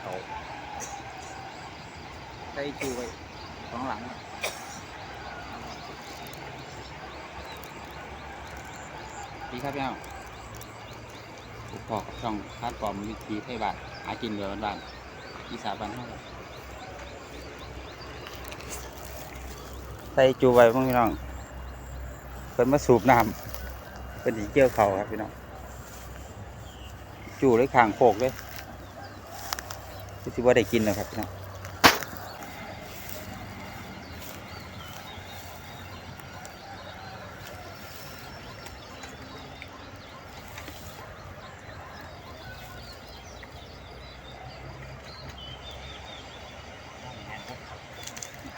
เขาใส่จูไว้ข้างหลังดีครับพี่น้องอุปกรณ์ช่องพาดปลอมวิธีไทยบาทหากินเดือนบ้านอีสานบ้านเฮาใส่จูไว้บ้างพี่น้องเพิ่นมาสูบน้ำเป็นสีเกี่ยวเขาครับพี่น้องจูเลยขางโคกเลย คือสิว่าได้กินนะครับพี่น้อง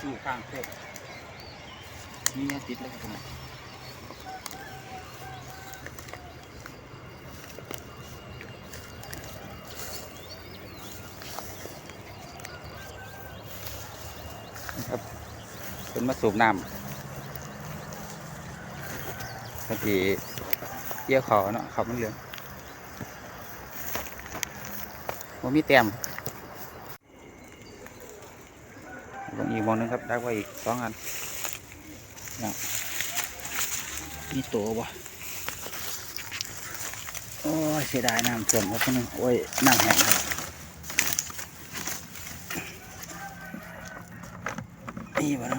จูข้างโคกนี่เนี่ยติดเลยครับพี่น้อง นะ ครับเป็นมาสูบน้ำบางทีเกี่ยวเขาเนาะเขาไม่เหลืองว่ามีแต้มลงอีกมองนึงครับได้ไว้อีกสองอันนี่มีตัววะโอ้ยเสียดายน้ำท่วมครับพี่นึงโอ้ยน้ำแห้งครับ นี่บ้าง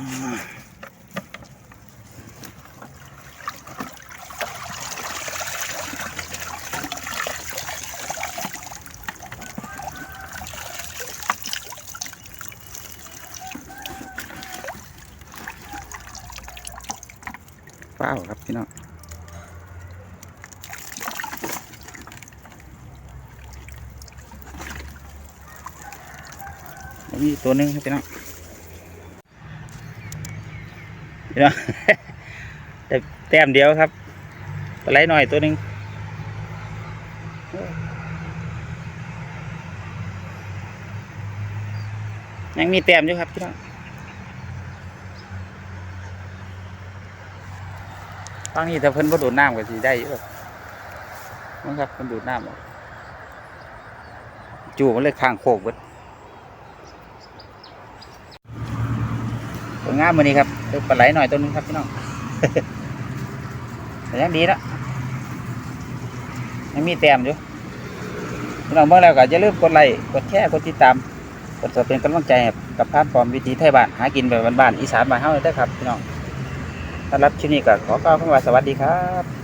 เปล่าครับพี่น้องมีตัวหนึงครับพี่น้อง พี่น้องแต่แต้มเดียวครับปลาไหลหน่อยตัวหนึ่งยังมีแต้มอยู่ครับพี่น้องฟังนี่ถ้าเพิ่นบ่ดูดน้ำก็สิได้อยู่ครับมันครับเพิ่นดูดน้ำจู่มันเลยข้างโคกเบิด สวยงามมื้อนี้ครับเออปลาไหลหน่อยตัวหนึงครับพี่น้องแต่ยังดีละยังมีแต้มอยู่พี่น้องเมื่อแล้วก็อย่าลืมกดไลค์กดแชร์กดติดตามกดสเป็นกำลังใจให้กับพาดฟอร์มวิถีไทยบ้านหากินแบบบ้านๆอีสานบ้านเฮาเลยเด้อครับพี่น้องสำหรับคลิปนี้ก็ขอกล่าวคำว่าสวัสดีครับ